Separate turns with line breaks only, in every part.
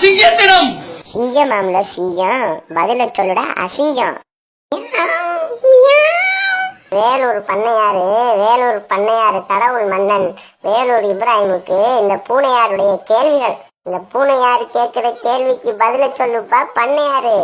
சிங்கத்திடம்
சிங்கமாம்ல சிங்கம். பதில சொல்லுடா அசிங்கம். வேலூர் பண்ணையாறு வேலூர் பண்ணையாறு கடவுள் மன்னன் வேலூர் இப்ராஹிமுக்கு இந்த பூனையாருடைய கேள்விகள். இந்த பூனையாரு கேட்கிற கேள்விக்கு பதில சொல்லுப்பா பண்ணையாரு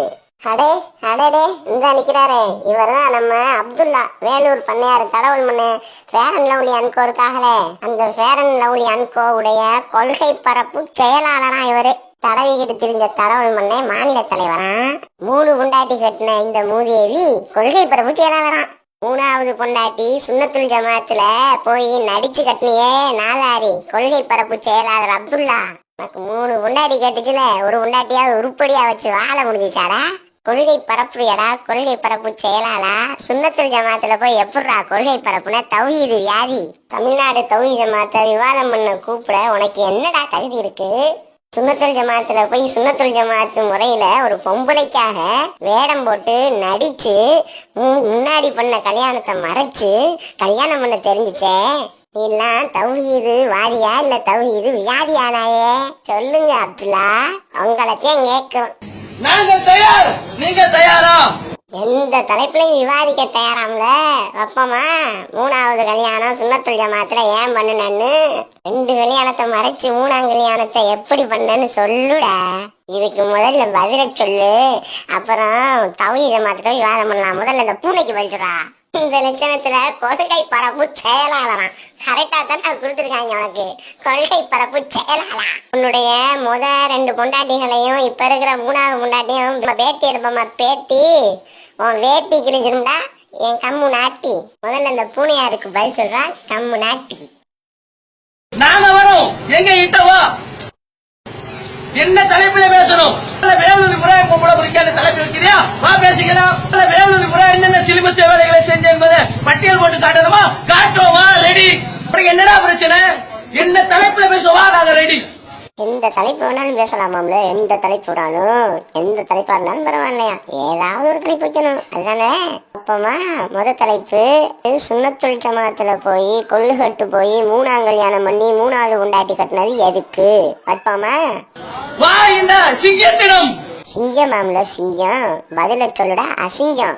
அடே அடடே இந்த நிக்கிறாரே. இவர்தான் நம்ம அப்துல்லா வேலூர் பண்ணையாரு கடவுள் மண்ணு ஃபேரன் லவ்லி அன்கோ இருக்காங்களே அந்த ஃபேரன் லவ்லி அன்கோ உடைய கொள்கை பரப்பு செயலாளரா இவரு. தடவிக்கிட்டு திரிஞ்ச தடவல் மண்ணே மாநில தலைவரா மூணு பொண்டாட்டி கட்டின இந்த மூதேவி கொள்கை பரப்பு செயலாளராம் மூணாவது பொண்டாட்டி சுண்ணத்துல் ஜமாத்துல போய் நடிச்சு கட்டினியே நாலாரி கொள்கை பரப்பு செயலாளர் அப்துல்லா. எனக்கு மூணு பொண்டாட்டி கட்டுச்சுல ஒரு பொண்டாட்டியாவது உருப்படியா வச்சு வாழ முடிஞ்சுச்சாடா? கொள்கை பரப்பு எடா? கொள்கை பரப்பு செயலாளா? சுண்ணத்துல் ஜமாத்துல போய் எப்படா கொள்கை பரப்புனா? தௌஹீது வியாதி. தமிழ்நாடு தௌஹீத் ஜமாத்தை விவாதம் பண்ண கூப்பிட உனக்கு என்னடா தகுதி இருக்கு? சுண்ணத்துல் ஜமாத்துல போய் சுண்ணத்துல் ஜமாத்து முறையில ஒரு பொம்பளைக்காக வேடம் போட்டு நடிச்சு முன்னாடி பண்ண கல்யாணத்தை மறைச்சு கல்யாணம் பண்ண தெரிஞ்சுச்சே? எல்லாம் தௌஹீது வாரியா இல்ல தௌஹீது வியாதியானாயே? சொல்லுங்க அப்துல்லா. உங்களைத்தான் கேட்கிறோம்
நாங்க தயார். நீங்க தயார்.
இந்த தலைப்புலையும் விவாதிக்க தயாராம்ல? அப்பமா மூணாவது கல்யாணம் சுண்ணத்துல் ஜமாத்துல ஏன் பண்ணுனேன்னு? ரெண்டு கல்யாணத்தை மறைச்சு மூணாம் கல்யாணத்தை எப்படி பண்ணேன்னு சொல்லுடா. இதுக்கு முதல்ல பதில சொல்லு. அப்புறம் தவிர ஜமாத்துல விவாதம் பண்ணலாம். முதல்ல இந்த பூனைக்கு பதிலா இந்த லட்சணத்துல கொள்கை பரப்பு செயலாளராம். கரெக்டா தான் கொடுத்துருக்காங்க உனக்கு கொள்கை பரப்பு செயலாளா உன்னுடைய முத ரெண்டு பொண்டாட்டிகளையும் இப்ப இருக்கிற மூணாவது பொண்டாட்டியும் பேட்டி எடுப்பமா பேட்டி? உன் வேட்டி கிழிஞ்சிருந்தா என் கம்மு நாட்டி. முதல்ல இந்த பூனையாருக்கு பதில் சொல்றா கம்மு நாட்டி.
நாங்க வரோம். எங்க கிட்ட என்ன தலைப்புல பேசணும்? இல்ல வேலூர் முறை கூட குறிக்காத தலைப்பு வைக்கிறியா வா பேசிக்கலாம். வேலூர் முறை என்னென்ன சிலிபஸ் வேலைகளை செஞ்ச என்பதை பட்டியல் போட்டு காட்டணுமா? காட்டுவோமா ரெடி என்னடா பிரச்சனை? என்ன தலைப்புல பேசுவா நாங்க ரெடி
எந்த தலைப்பு வேணாலும் பேசலாமாம்ல? எந்த தலைப்பு விடாலும் எந்த தலைப்பா இருந்தாலும் பரவாயில்லையா? ஏதாவது ஒரு தலைப்பு வைக்கணும். அதுதானே? அப்பமா முத தலைப்பு சுண்ணத்துல் ஜமாத்துல போய் கொள்ளு கட்டு போய் மூணாம் கல்யாணம் பண்ணி மூணாவது உண்டாட்டி கட்டினது எதுக்கு? வைப்பாமா
வா இந்த சிங்கத்திடம்
சிங்கமாம்ல சிங்கம். பதில சொல்லுடா அசிங்கம்.